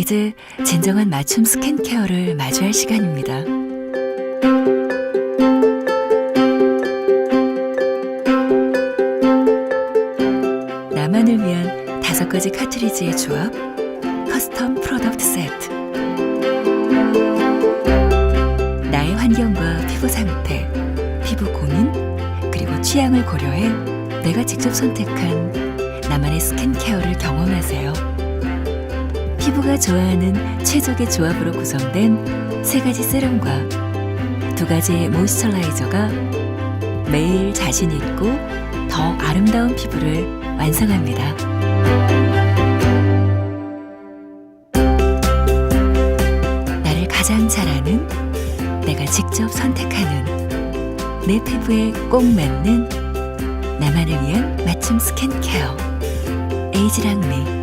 이제 진정한 맞춤 스킨케어를 마주할 시간입니다. 나만을 위한 다섯 가지 카트리지의 조합, 커스텀 프로덕트 세트. 나의 환경과 피부 상태, 피부 고민, 그리고 취향을 고려해 내가 직접 선택한 나만의 스킨케어를 경험하세요. 피부가 좋아하는 최적의 조합으로 구성된 세 가지 세럼과 두 가지의 모이스처라이저가 매일 자신 있고 더 아름다운 피부를 완성합니다. 나를 가장 잘 아는 내가 직접 선택하는 내 피부에 꼭 맞는 나만을 위한 맞춤 스킨케어 에이지랑미